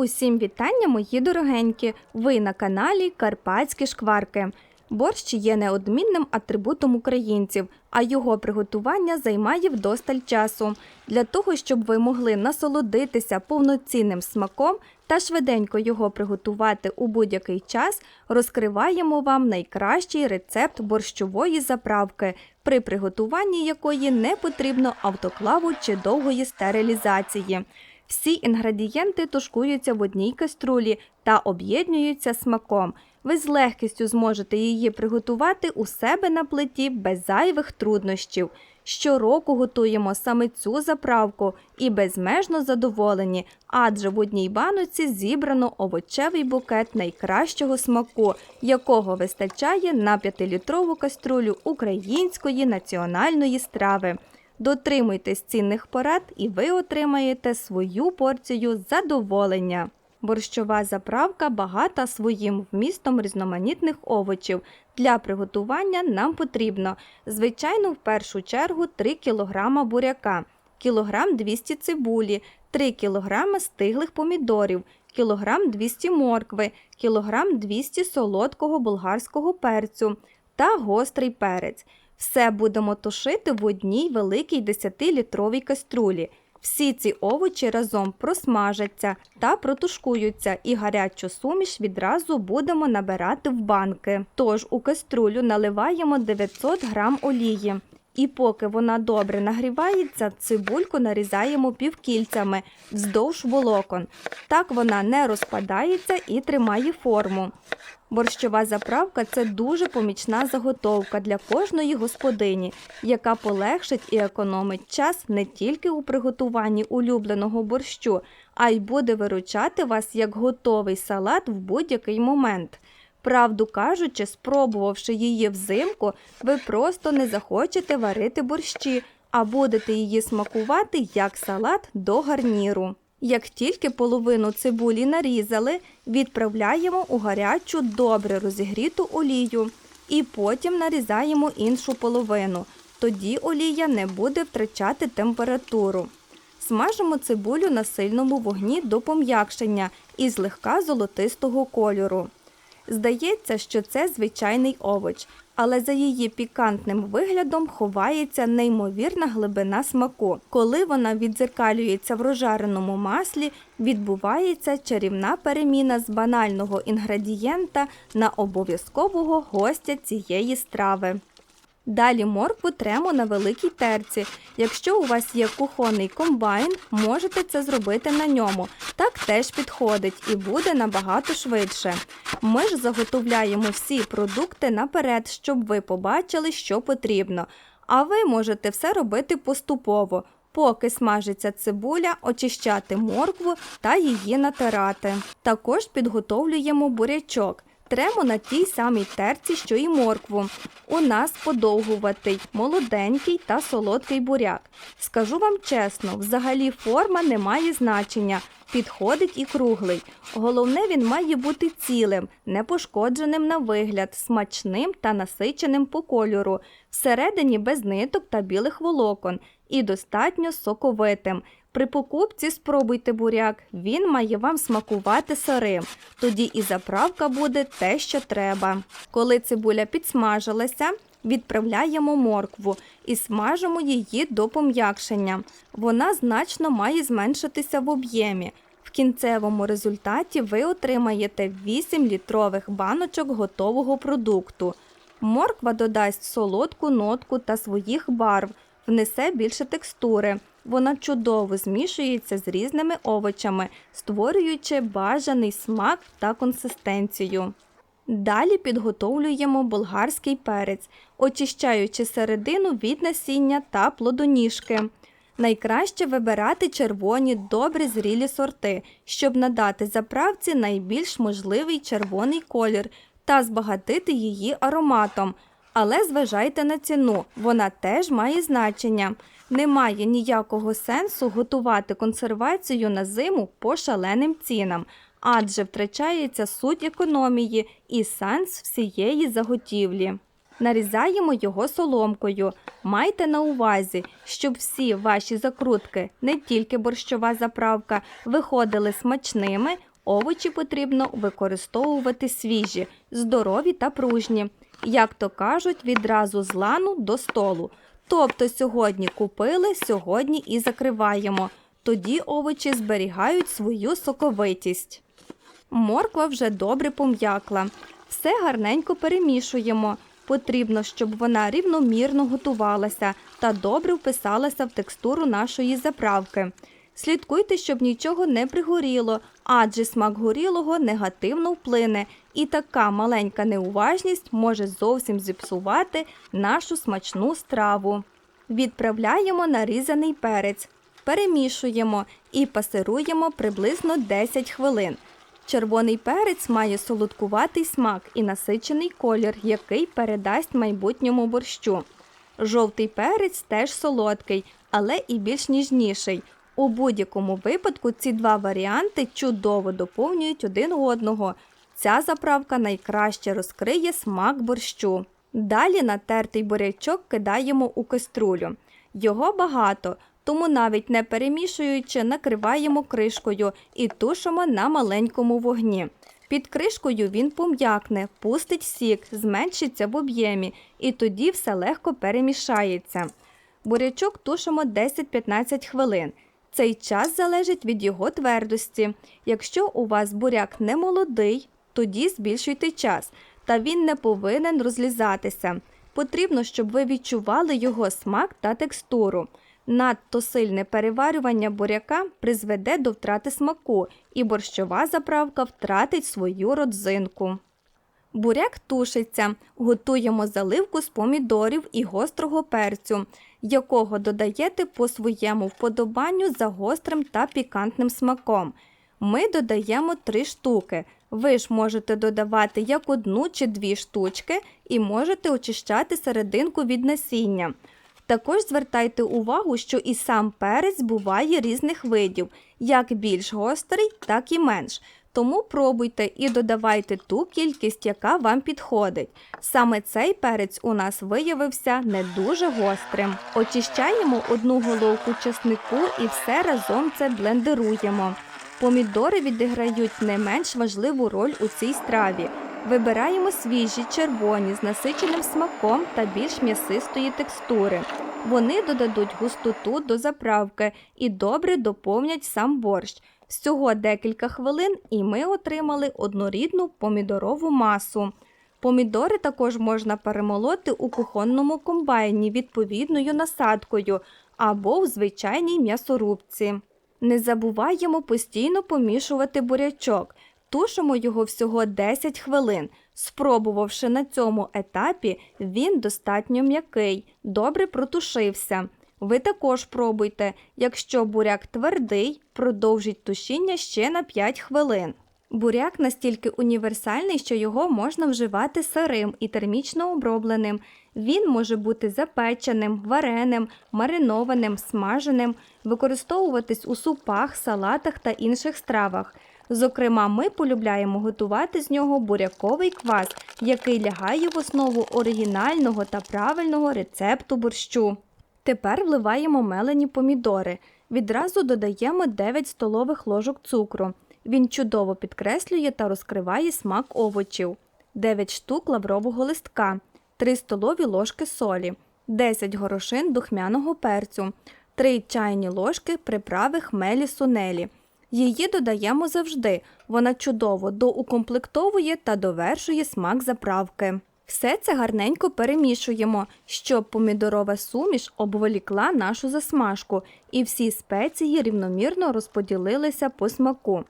Усім вітання, мої дорогенькі! Ви на каналі Карпатські шкварки. Борщ є неодмінним атрибутом українців, а його приготування займає вдосталь часу. Для того, щоб ви могли насолодитися повноцінним смаком та швиденько його приготувати у будь-який час, розкриваємо вам найкращий рецепт борщової заправки, при приготуванні якої не потрібно автоклаву чи довгої стерилізації. Всі інгредієнти тушкуються в одній каструлі та об'єднуються смаком. Ви з легкістю зможете її приготувати у себе на плиті без зайвих труднощів. Щороку готуємо саме цю заправку і безмежно задоволені, адже в одній баноці зібрано овочевий букет найкращого смаку, якого вистачає на 5-літрову каструлю української національної страви. Дотримуйтесь цінних порад, і ви отримаєте свою порцію задоволення. Борщова заправка багата своїм вмістом різноманітних овочів. Для приготування нам потрібно, звичайно, в першу чергу 3 кг буряка, кілограм 200 цибулі, 3 кг стиглих помідорів, кілограм 200 моркви, кілограм 200 солодкого болгарського перцю та гострий перець. Все будемо тушити в одній великій 10-літровій каструлі. Всі ці овочі разом просмажаться та протушкуються, і гарячу суміш відразу будемо набирати в банки. Тож у каструлю наливаємо 900 г олії. І поки вона добре нагрівається, цибульку нарізаємо півкільцями вздовж волокон. Так вона не розпадається і тримає форму. Борщова заправка це дуже помічна заготовка для кожної господині, яка полегшить і економить час не тільки у приготуванні улюбленого борщу, а й буде виручати вас як готовий салат в будь-який момент. Правду кажучи, спробувавши її взимку, ви просто не захочете варити борщі, а будете її смакувати як салат до гарніру. Як тільки половину цибулі нарізали, відправляємо у гарячу добре розігріту олію і потім нарізаємо іншу половину. Тоді олія не буде втрачати температуру. Смажимо цибулю на сильному вогні до пом'якшення і злегка золотистого кольору. Здається, що це звичайний овоч, але за її пікантним виглядом ховається неймовірна глибина смаку. Коли вона відзеркалюється в розжареному маслі, відбувається чарівна переміна з банального інгредієнта на обов'язкового гостя цієї страви. Далі моркву тремо на великій терці. Якщо у вас є кухонний комбайн, можете це зробити на ньому. Так теж підходить і буде набагато швидше. Ми ж заготовляємо всі продукти наперед, щоб ви побачили, що потрібно. А ви можете все робити поступово. Поки смажиться цибуля, очищати моркву та її натирати. Також підготовлюємо бурячок. Тремо на тій самій терці, що і моркву. У нас подовгуватий, молоденький та солодкий буряк. Скажу вам чесно, взагалі форма не має значення. Підходить і круглий. Головне, він має бути цілим, непошкодженим на вигляд, смачним та насиченим по кольору, всередині без ниток та білих волокон і достатньо соковитим. При покупці спробуйте буряк, він має вам смакувати сирим. Тоді і заправка буде те, що треба. Коли цибуля підсмажилася, відправляємо моркву і смажимо її до пом'якшення. Вона значно має зменшитися в об'ємі. В кінцевому результаті ви отримаєте 8 літрових баночок готового продукту. Морква додасть солодку нотку та своїх барв, внесе більше текстури. Вона чудово змішується з різними овочами, створюючи бажаний смак та консистенцію. Далі підготовлюємо болгарський перець, очищаючи середину від насіння та плодоніжки. Найкраще вибирати червоні добре зрілі сорти, щоб надати заправці найбільш можливий червоний колір та збагатити її ароматом. Але зважайте на ціну, вона теж має значення. Немає ніякого сенсу готувати консервацію на зиму по шаленим цінам, адже втрачається суть економії і сенс всієї заготівлі. Нарізаємо його соломкою. Майте на увазі, щоб всі ваші закрутки, не тільки борщова заправка, виходили смачними, Овочі потрібно використовувати свіжі, здорові та пружні. Як то кажуть, відразу з лану до столу. Тобто сьогодні купили, сьогодні і закриваємо. Тоді овочі зберігають свою соковитість. Морква вже добре пом'якла. Все гарненько перемішуємо. Потрібно, щоб вона рівномірно готувалася та добре вписалася в текстуру нашої заправки. Слідкуйте, щоб нічого не пригоріло, адже смак горілого негативно вплине, і така маленька неуважність може зовсім зіпсувати нашу смачну страву. Відправляємо нарізаний перець, перемішуємо і пасируємо приблизно 10 хвилин. Червоний перець має солодкуватий смак і насичений колір, який передасть майбутньому борщу. Жовтий перець теж солодкий, але і більш ніжніший. У будь-якому випадку ці два варіанти чудово доповнюють один одного. Ця заправка найкраще розкриє смак борщу. Далі натертий бурячок кидаємо у каструлю. Його багато, тому навіть не перемішуючи, накриваємо кришкою і тушимо на маленькому вогні. Під кришкою він пом'якне, пустить сік, зменшиться в об'ємі, і тоді все легко перемішається. Бурячок тушимо 10-15 хвилин. Цей час залежить від його твердості. Якщо у вас буряк не молодий, тоді збільшуйте час, та він не повинен розлізатися. Потрібно, щоб ви відчували його смак та текстуру. Надто сильне переварювання буряка призведе до втрати смаку, і борщова заправка втратить свою родзинку. Буряк тушиться, готуємо заливку з помідорів і гострого перцю, якого додаєте по своєму вподобанню за гострим та пікантним смаком. Ми додаємо три штуки. Ви ж можете додавати як одну чи дві штучки і можете очищати серединку від насіння. Також звертайте увагу, що і сам перець буває різних видів, як більш гострий, так і менш. Тому пробуйте і додавайте ту кількість, яка вам підходить. Саме цей перець у нас виявився не дуже гострим. Очищаємо одну головку чеснику і все разом це блендеруємо. Помідори відіграють не менш важливу роль у цій страві. Вибираємо свіжі, червоні з насиченим смаком та більш м'ясистої текстури. Вони додадуть густоту до заправки і добре доповнять сам борщ. Всього декілька хвилин, і ми отримали однорідну помідорову масу. Помідори також можна перемолоти у кухонному комбайні відповідною насадкою або в звичайній м'ясорубці. Не забуваємо постійно помішувати бурячок. Тушимо його всього 10 хвилин. Спробувавши на цьому етапі, він достатньо м'який, добре протушився. Ви також пробуйте. Якщо буряк твердий, продовжіть тушіння ще на 5 хвилин. Буряк настільки універсальний, що його можна вживати сирим і термічно обробленим. Він може бути запеченим, вареним, маринованим, смаженим, використовуватись у супах, салатах та інших стравах. Зокрема, ми полюбляємо готувати з нього буряковий квас, який лягає в основу оригінального та правильного рецепту борщу. Тепер вливаємо мелені помідори. Відразу додаємо 9 столових ложок цукру. Він чудово підкреслює та розкриває смак овочів, 9 штук лаврового листка, 3 столові ложки солі, 10 горошин духмяного перцю, 3 чайні ложки приправи хмелі сунелі. Її додаємо завжди. Вона чудово доукомплектовує та довершує смак заправки. Все це гарненько перемішуємо, щоб помідорова суміш обволікла нашу засмажку і всі спеції рівномірно розподілилися по смаку.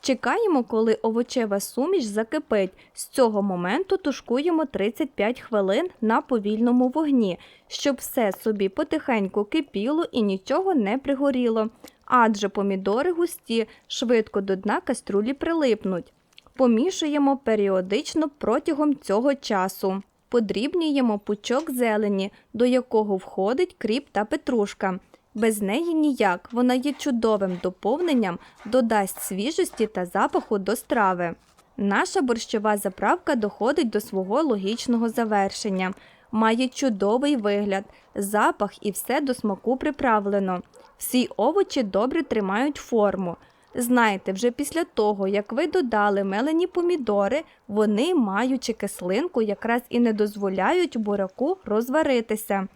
Чекаємо, коли овочева суміш закипить. З цього моменту тушкуємо 35 хвилин на повільному вогні, щоб все собі потихеньку кипіло і нічого не пригоріло. Адже помідори густі швидко до дна каструлі прилипнуть. Помішуємо періодично протягом цього часу. Подрібнюємо пучок зелені, до якого входить кріп та петрушка. Без неї ніяк, вона є чудовим доповненням, додасть свіжості та запаху до страви. Наша борщова заправка доходить до свого логічного завершення. Має чудовий вигляд, запах і все до смаку приправлено. Всі овочі добре тримають форму. Знайте, вже після того, як ви додали мелені помідори, вони, маючи кислинку, якраз і не дозволяють буряку розваритися.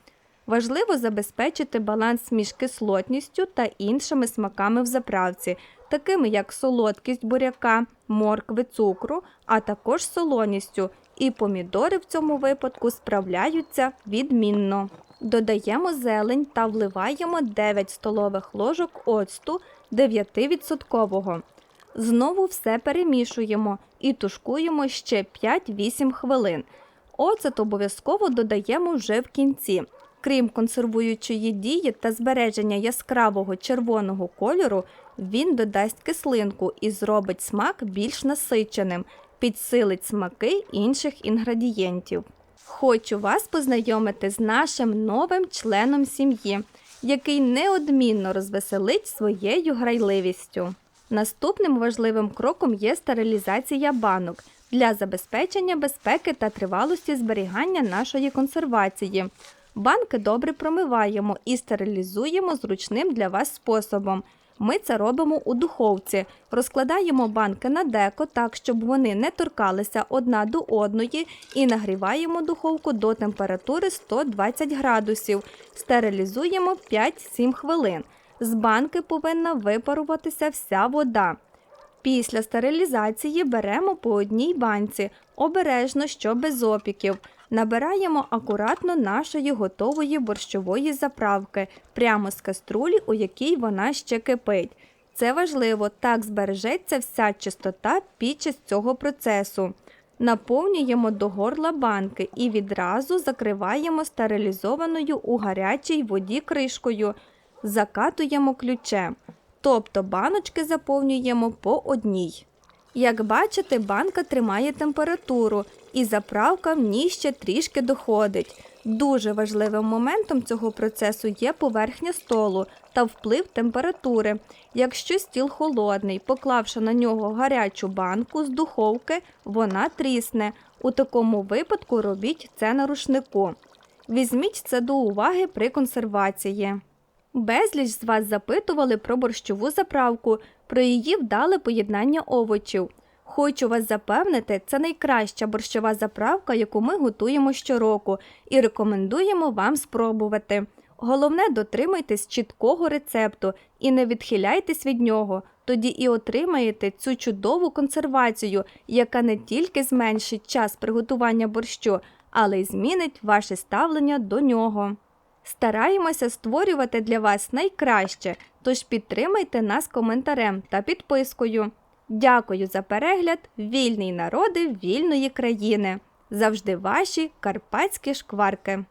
Важливо забезпечити баланс між кислотністю та іншими смаками в заправці, такими як солодкість буряка, моркви, цукру, а також солоністю. І помідори в цьому випадку справляються відмінно. Додаємо зелень та вливаємо 9 столових ложок оцту 9%. Знову все перемішуємо і тушкуємо ще 5-8 хвилин. Оцет обов'язково додаємо вже в кінці. Крім консервуючої дії та збереження яскравого червоного кольору, він додасть кислинку і зробить смак більш насиченим, підсилить смаки інших інгредієнтів. Хочу вас познайомити з нашим новим членом сім'ї, який неодмінно розвеселить своєю грайливістю. Наступним важливим кроком є стерилізація банок для забезпечення безпеки та тривалості зберігання нашої консервації. Банки добре промиваємо і стерилізуємо зручним для вас способом. Ми це робимо у духовці. Розкладаємо банки на деко так, щоб вони не торкалися одна до одної, і нагріваємо духовку до температури 120 градусів. Стерилізуємо 5-7 хвилин. З банки повинна випаруватися вся вода. Після стерилізації беремо по одній банці, обережно, що без опіків. Набираємо акуратно нашої готової борщової заправки прямо з каструлі, у якій вона ще кипить. Це важливо, так збережеться вся чистота під час цього процесу. Наповнюємо до горла банки і відразу закриваємо стерилізованою у гарячій воді кришкою, закатуємо ключем. Тобто баночки заповнюємо по одній. Як бачите, банка тримає температуру і заправка в ній ще трішки доходить. Дуже важливим моментом цього процесу є поверхня столу та вплив температури. Якщо стіл холодний, поклавши на нього гарячу банку з духовки, вона трісне. У такому випадку робіть це на рушнику. Візьміть це до уваги при консервації. Безліч з вас запитували про борщову заправку, про її вдале поєднання овочів. Хочу вас запевнити, це найкраща борщова заправка, яку ми готуємо щороку, і рекомендуємо вам спробувати. Головне, дотримайтесь чіткого рецепту і не відхиляйтесь від нього, тоді і отримаєте цю чудову консервацію, яка не тільки зменшить час приготування борщу, але й змінить ваше ставлення до нього. Стараємося створювати для вас найкраще, тож підтримайте нас коментарем та підпискою. Дякую за перегляд, вільний народи вільної країни. Завжди ваші карпатські шкварки.